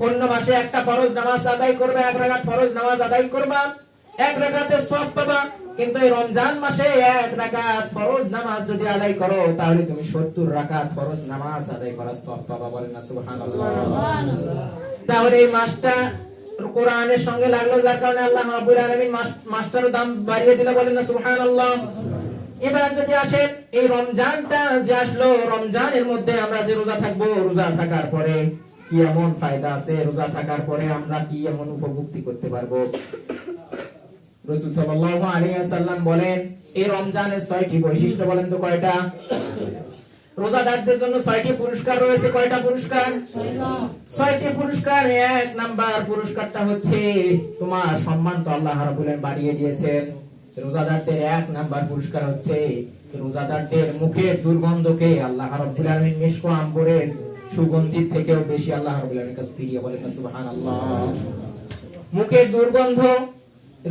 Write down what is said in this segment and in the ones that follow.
অন্য মাসে একটা ফরজ নামাজ আদায় করবে এক রাকাত ফরজ নামাজ আদায় করবা এক রাকাতে সওয়াব পাবা। কিন্তু এই রমজান মাসে এক রাকাত ফরজ নামাজ যদি আদায় করো তাহলে তুমি 70 রাকাত ফরজ নামাজ আদায় করার সওয়াব পাবা বলেন না সুবহানাল্লাহ। তাহলে এই মাসটা কোরআনের সঙ্গে লাগল যার কারণে আল্লাহ রাব্বুল আলামিন মাস- মাসটারও দাম বাড়িয়ে দিলে বলেন না সুবহানাল্লাহ। এবার যদি আসেন এই রমজানটা যে আসলো রমজানের মধ্যে আমরা যে রোজা থাকব রোজা থাকার পরে কি এমন ফায়দা আছে? রোজা থাকার পরে আমরা কি এমন উপভুক্তি করতে পারব? রাসূল বলেন এই রমজানের ছয়টি বৈশিষ্ট্য বলেন তো কয়টা? রোজাদারদের জন্য ছয়টি পুরস্কার রয়েছে, কয়টা পুরস্কার? ছয়টি পুরস্কার, এক নাম্বার পুরস্কারটা হচ্ছে, তোমার সম্মান তো আল্লাহ রাব্বুল বাড়িয়ে দিয়েছেন। রোজাদারদের এক নাম্বার পুরস্কার হচ্ছে, রোজাদারদের মুখের দুর্গন্ধকে আল্লাহ রাব্বুল আলামিন মিশকো আম্বরের সুগন্ধির থেকেও বেশি আল্লাহ রাব্বুল কাছে ফিরিয়ে বলেন না সুবহানাল্লাহ। মুখের দুর্গন্ধ,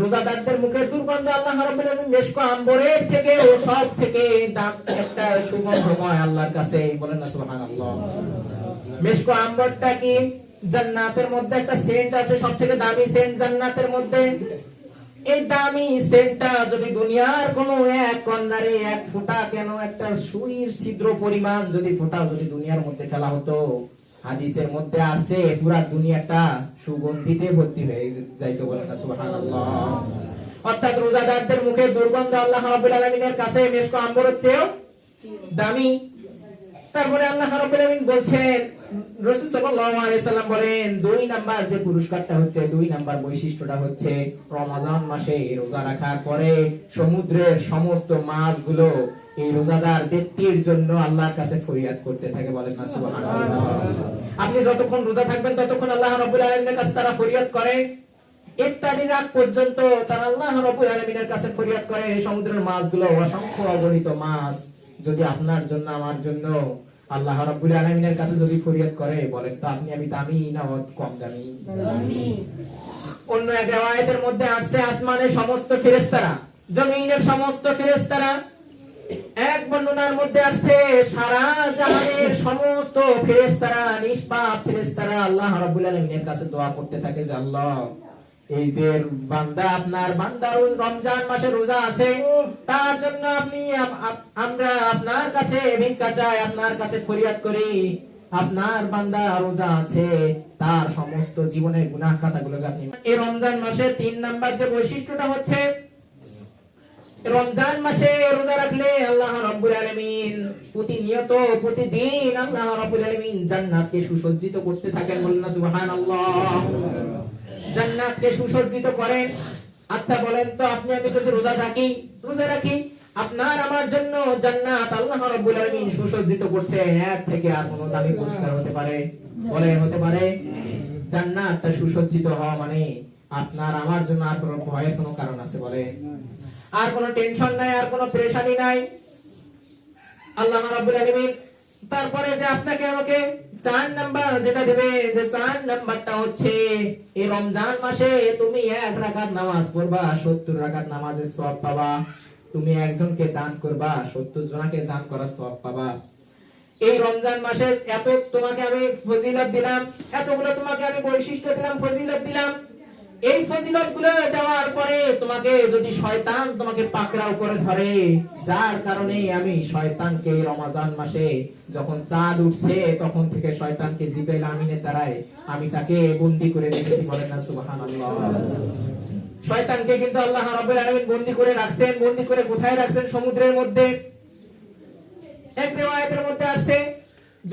রোজাদারদের মুখের দুর্গন্ধ আল্লাহ রাব্বুল আলামিন মিশকো আম্বরের থেকে ও সব থেকে একটা সুগন্ধময় আল্লাহর কাছে, বলেন না, সুবহানাল্লাহ। মেশকো আম্বরটা কি জান্নাতের মধ্যে একটা সেন্ট আছে? সব থেকে দামি সেন্ট জান্নাতের মধ্যে? এই দামি সেন্টটা যদি দুনিয়ার কোন এক কর্নারে এক ফোঁটা, কেন একটা সুইর ছিদ্র পরিমাণ যদি ফোঁটাও যদি দুনিয়ার মধ্যে ফেলা হতো? হাদিসের মধ্যে আছে, পুরা দুনিয়াটা সুগন্ধিতে ভর্তি হয়ে যাইতো বলে না, সুবহানাল্লাহ। অর্থাৎ রোজাদারদের মুখে দুর্গন্ধ আল্লাহ রাব্বুল আলামিনের কাছে মেশকো আম্বরের চেয়েও দামি। তারপরে আল্লাহ রাব্বুল বলছেন, রাসূল সাল্লাল্লাহু আলাইহি সাল্লাম বলেন, দুই নাম্বার যে পুরস্কারটা হচ্ছে, দুই নাম্বার বৈশিষ্ট্যটা হচ্ছে মাসে রোজা রাখার পরে সমুদ্রের সমস্ত মাছগুলো এই রোজাদার ব্যক্তির জন্য আল্লাহর কাছে ফরিয়াদ করতে থাকে বলেন না, সুবহানাল্লাহ। আপনি যতক্ষণ রোজা থাকবেন, ততক্ষণ আল্লাহ রাব্বুল আলামিনের কাছে তারা ফরিয়াদ করে। ইফতারির আগ পর্যন্ত তারা আল্লাহ রাব্বুল আলামিনের কাছে ফরিয়াদ করে সমুদ্রের মাছগুলো অসংখ্য অগণিত মাছ যদি আপনার জন্য, আমার জন্য আল্লাহ রাব্বুল আলামিনের কাছে যদি ফরিয়াদ করে, বলেন তো আপনি আমি দামি না অত কম দামি? অন্য এক রিওয়ায়াতের মধ্যে আসছে আসমানের সমস্ত ফেরেশতারা, জমিনের সমস্ত ফেরেশতারা। এক বর্ণনার মধ্যে আছে, সারা জাহানের সমস্ত ফেরেশতারা, নিষ্পাপ ফেরেশতারা আল্লাহ রাব্বুল আলামিনের কাছে দোয়া করতে থাকে যে আল্লাহ এই যে বান্দা আপনার বান্দার রমজান মাসে রোজা আছে তার জন্য আপনি আপ- আপ- আমরা আপনার কাছে ভিক্ষা চাই আপনার কাছে ফরিয়াদ করি আপনার বান্দা রোজা আছে তার সমস্ত জীবনের গুনাহ খাতাগুলোকে আপনি এই রমজান মাসে তিন নাম্বার যে বৈশিষ্ট্যটা হচ্ছে রমজান মাসে রোজা রাখলে আল্লাহ রাব্বুল আলামিন প্রতিনিয়ত প্রতিদিন আল্লাহ রাব্বুল আলামিন জান্নাতকে সুসজ্জিত করতে থাকেন বলেন সুবহানাল্লাহ। জান্নাতকে সুসজ্জিত করেন আচ্ছা বলেন তো, আপনি, আমি যদি রোজা থাকি রোজা রাখি, আপনার আমার জন্য জান্নাত আল্লাহ রাব্বুল আলামিন সুসজ্জিত করছে। এক থেকে আর কোনো দামি পুরস্কার হতে পারে? বলে, হতে পারে। জান্নাতটা সুসজ্জিত হওয়া মানে আপনার আমার জন্য আর কোনো ভয়ের কোনো কারণ আছে, বলে। আর কোনো টেনশন নাই, আর কোনো পেরেশানি নাই। আল্লাহ রাব্বুল আলামিন, তারপরে যে আপনাকে আমাকে চার নাম্বার যেটা দেবে যে চার নাম্বারটা হচ্ছে এই রমজান মাসে তুমি এক রাকাত নামাজ পড়বা, সত্তর রাকাত নামাজের সব পাবা। তুমি একজনকে দান করবা, সত্তর জনাকে দান করার সব পাবা। এই রমজান মাসে এত তোমাকে আমি ফজিলত দিলাম, এতগুলো তোমাকে আমি বৈশিষ্ট্য দিলাম, ফজিলত দিলাম। এই ফজিলতগুলো দেওয়ার পরে তোমাকে যদি শয়তান তোমাকে পাকড়াও করে ধরে, যার কারণে আমি শয়তানকে রমাজান মাসে যখন চাঁদ উঠছে, তখন থেকে শয়তানকে জিবেল আমিনের দ্বারায় আমি তাকে বন্দি করে রেখেছি বলেন না, সুবহানাল্লাহ। শয়তানকে কিন্তু আল্লাহ রাব্বুল আলামিন বন্দি করে রাখছেন, বন্দি করে কোথায় রাখছেন? সমুদ্রের মধ্যে। এক রিওয়ায়াতের মধ্যে আছে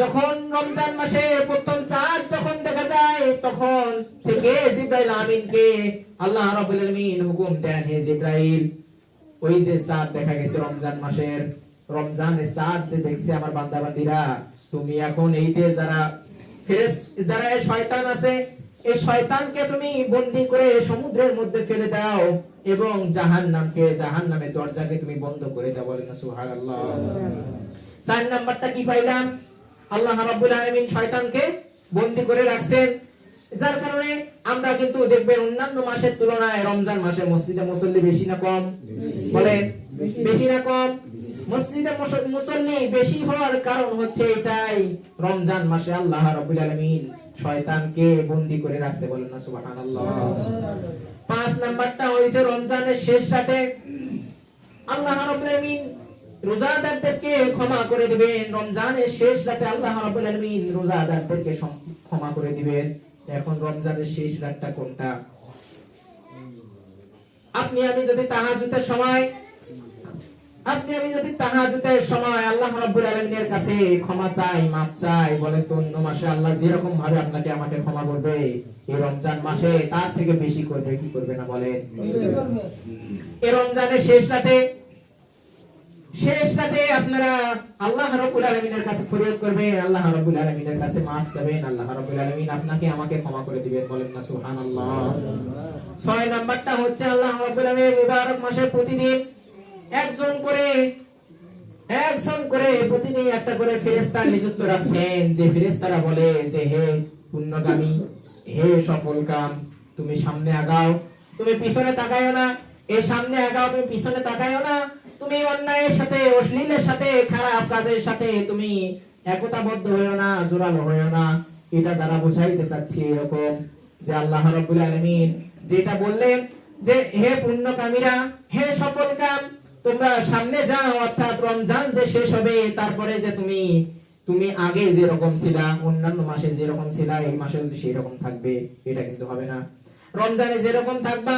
যখন রমজান মাসে প্রথম চাঁদ যখন দেখা যায়, তখন থেকে জিব্রাইল আমিনকে আল্লাহ রাব্বুল আলামিন হুকুম দেন, হে জিব্রাইল, ওই যে চাঁদ দেখা গেছে রমজান মাসের। রমজানের চাঁদ যে দেখছে আমার বান্দা বান্দিরা তুমি এখন এই যে যারা ফেরেস যারা শয়তান আছে, এই শয়তানকে তুমি বন্দি করে সমুদ্রের মধ্যে ফেলে দাও এবং জাহান্নামকে, জাহান্নামের দরজাকে তুমি বন্ধ করে দাও বলেন সুবহানাল্লাহ। চার নাম্বারটা কি পাইলাম? আল্লাহ রাব্বুল আলামিন শয়তানকে বন্দি করে রাখছেন। যার কারণে আমরা কিন্তু দেখবেন অন্যান্য মাসের তুলনায় রমজান মাসে মসজিদে মুসল্লি বেশি না কম? বলে? বেশি না কম? মসজিদে মুসল্লি বেশি হওয়ার কারণ হচ্ছে এটাই। রমজান মাসে আল্লাহ রাব্বুল আলামিন শয়তানকে বন্দি করে রাখছে বলেন না সুবহানাল্লাহ। পাঁচ নাম্বারটা হইছে রমজানের শেষ রাতে। আল্লাহ রাব্বুল আলামিন রোজাদারদেরকে ক্ষমা করে দিবেন। রমজানের শেষ রাতে আল্লাহ রাব্বুল আলামিন রোজাদারদেরকে ক্ষমা করে দিবেন। এখন রমজানের শেষ রাতটা কোনটা? আপনি আমি যদি সময় আপনি আমি যদি সময় আল্লাহ রাব্বুল আলামিনের কাছে ক্ষমা চাই মাফ চাই বলে তো অন্য মাসে আল্লাহ যেরকম ভাবে আপনাকে আমাকে ক্ষমা করবে এই রমজান মাসে তার থেকে বেশি করবে কি করবে না বলেন? এই রমজানের শেষ রাতে শেষ রাতে আপনারা আল্লাহ কাছে ফরিয়াদ করবেন, আল্লাহ কাছে মাফ চাবেন, আল্লাহ আপনাকে আমাকে ক্ষমা করে দিবেন, বলেন না ছয় নাম্বারটা হচ্ছে আল্লাহ মুবারক প্রতিদিন একজন করে একজন করে প্রতিদিন একটা করে ফেরেশতা নিযুক্ত রাখছেন। যে ফেরেশতারা বলে যে, হে পুণ্যগামী, হে সফল কাম তুমি সামনে আগাও, তুমি পিছনে তাকায়ও না। এই সামনে আগাও, তুমি পিছনে না। তুমি অন্যায়ের সাথে, অশ্লীলের সাথে, খারাপ কাজের সাথে তুমি একতাবদ্ধ হয়েও না, জোরালো না। এটা দ্বারা বোঝাইতে চাচ্ছি এরকম যে আল্লাহ যেটা বললেন যে, হে পুণ্যকামীরা, হে সফল কাম, তোমরা সামনে যাও, অর্থাৎ রমজান যে শেষ হবে, তারপরে যে তুমি তুমি আগে যে রকম ছিলা, অন্যান্য মাসে যে রকম ছিলা, এই মাসেও যে সেই রকম থাকবে, এটা কিন্তু হবে না। রমজানে যে রকম থাকবা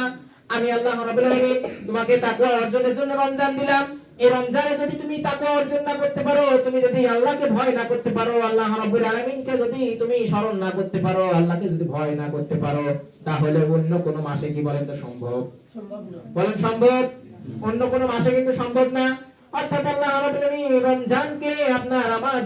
আমি আল্লাহ রাব্বুল আলামিন তোমাকে তাকওয়া অর্জনের জন্য রমজান দিলাম। এই রমজানে যদি তুমি তাকওয়া অর্জন না করতে পারো তুমি যদি আল্লাহকে ভয় না করতে পারো আল্লাহ রাব্বুল আলামিনকে যদি তুমি স্মরণ না করতে পারো আল্লাহকে যদি ভয় না করতে পারো তাহলে অন্য কোন মাসে কি বলেন তো সম্ভব? বলেন সম্ভব? অন্য কোন মাসে কিন্তু সম্ভব না। অর্থাৎ আল্লাহ রাব্বুল আলামিন রমজানকে আপনার আমার